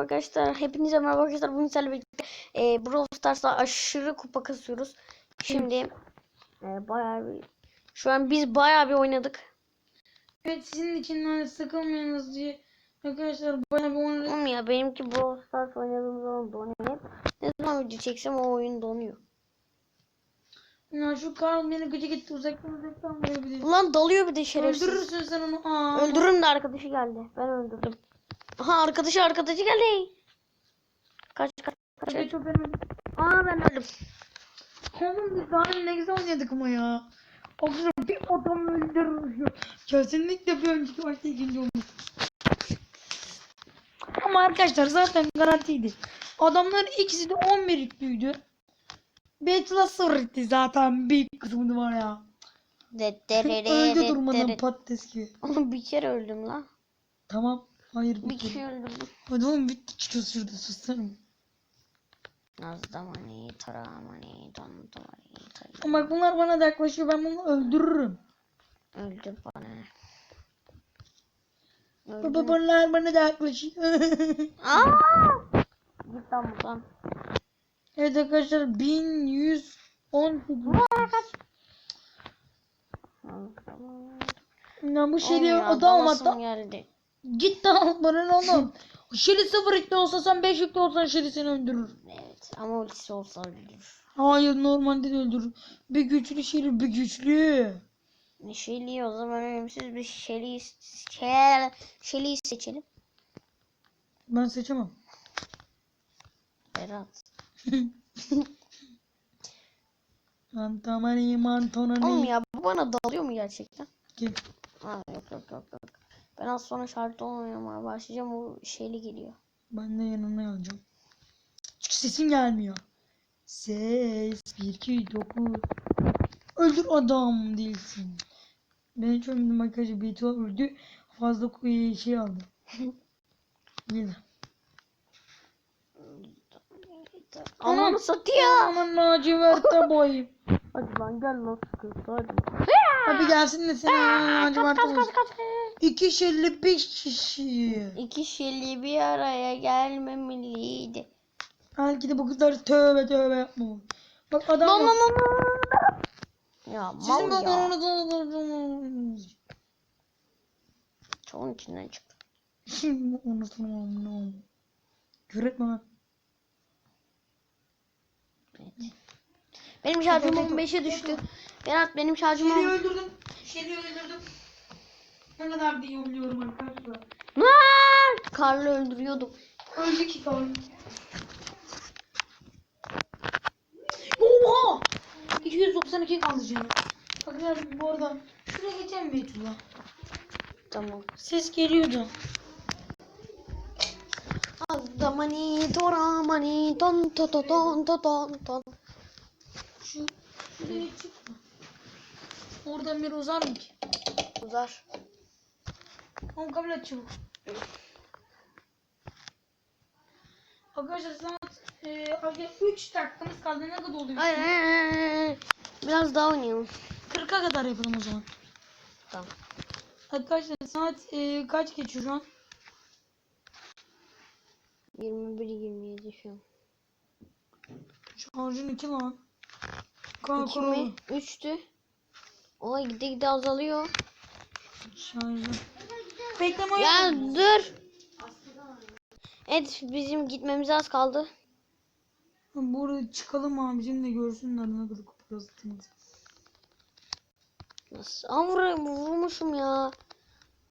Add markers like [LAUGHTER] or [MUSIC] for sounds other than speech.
arkadaşlar. Hepinize merhaba arkadaşlar. Bugün sizlerle birlikte e, Brawl Stars'ta aşırı kupa kasıyoruz. Şimdi e, bayağı bir şu an biz bayağı bir oynadık. Evet sizin için hani sıkılmayınız diye arkadaşlar bana bir oyun Oğlum ya benimki Brawl Stars oynadığım zaman donuyor. Ne zaman video çeksem o oyun donuyor. ya şu Karl beni gıcık etti uzaktan uzaktan vurabilir. Ulan dalıyor bir de şerefsiz. Öldürürsün sen onu. Aa. Öldürürüm de arkadaşı geldi. Ben öldürdüm. Aha arkadaşı arkadaşı geldi. Kaç kaç kaç. Hadi çok önemli. Aa ben öldüm. Oğlum biz daha ne güzel oynadık ama ya. Arkadaşlar bir adam öldürür ya. Kesinlikle bir önceki maçta ikinci olmuş. Ama arkadaşlar zaten garantiydi. Adamların ikisi de 11 yüklüydü. Betla sıfırdı zaten büyük kısmını var ya. Öldü durmadan patates gibi. Bir kere öldüm lan. Tamam. Hayır Bir bir kere. öldüm. Hadi oğlum bitti çıkıyor şurada susarım. Nazdamani, taramani, damdamani, taramani. Ama bak bunlar bana da yaklaşıyor ben bunu öldürürüm. Öldü bana. Baba Öldü. bunlar bana da yaklaşıyor. [LAUGHS] Aa! Git lan buradan. evet arkadaşlar 1118. Ya bu şeyi dalasım olmadı. geldi. Bana ne oğlum. [LAUGHS] Şeli sıfır yükle olsa sen 5 yükle olsan Şeli seni öldürür. Evet ama ultisi olsa öldürür. Hayır normalde de öldürür. Bir güçlü Şeli bir güçlü. Neşeli o zaman ölümsüz bir şel, Şeli'yi seçelim. Ben seçemem. Berat. [LAUGHS] Antamani Oğlum mantonani. ya bu bana dalıyor mu gerçekten? Kim? Ha, yok yok yok yok. Ben az sonra şartlı oynamaya başlayacağım o Şeli geliyor. Ben de yanına alacağım. Çünkü sesin gelmiyor. Ses 1 2 9 Öldür adam değilsin. Ben hiç ölmedim arkadaşlar. Beto öldü. Fazla koyu şey aldı. [LAUGHS] Yine. Ananı satıyor. Aman laciverte [LAUGHS] boy. Hadi lan gel lan sıkıntı hadi. Abi gelsin de sen laciverte Kaç boy. İki şelli beş kişi. İki Şeli bir araya gelmemeliydi. Belki de bu kadar tövbe tövbe yapma. Bak adam lan lan. Ya Sizin mal ya. babanınız Çoğun içinden çıktı. Unutamam ne oldu. Küfür etme lan. Evet. Benim şarjım 15'e düştü. Berat benim şarjım Şeri'yi 10. öldürdüm. Şeri'yi öldürdüm. Ne kadar diye biliyorum arkadaşlar. Lan! Karlı öldürüyordum. Öldü ki kaldı. Oha! 292 kaldı canım. Arkadaşlar bu arada şuraya geçen mi Beytullah? Tamam. Ses geliyordu. Azdamani toramani ton to to ton to ton ton. Şu şuraya çıkma. Oradan bir uzar mı ki? Uzar. Onu kabul et çabuk. Arkadaşlar saat e, 3 dakikamız kaldı. Ne kadar oluyor? Ay, ay. Biraz daha oynayalım. 40'a kadar yapalım o zaman. Tamam. Arkadaşlar saat e, kaç geçiyor şu an? 21 27 şu an. Şarjın 2 lan. 2 Kanka mi? 3'tü. Oy gide gide azalıyor. Şarjı. Bekleme Ya yapma. dur. Evet bizim gitmemize az kaldı. Burada çıkalım abicim de görsünler ne kadar kupa yazdığımızı. Nasıl? Aa vur, vurmuşum ya.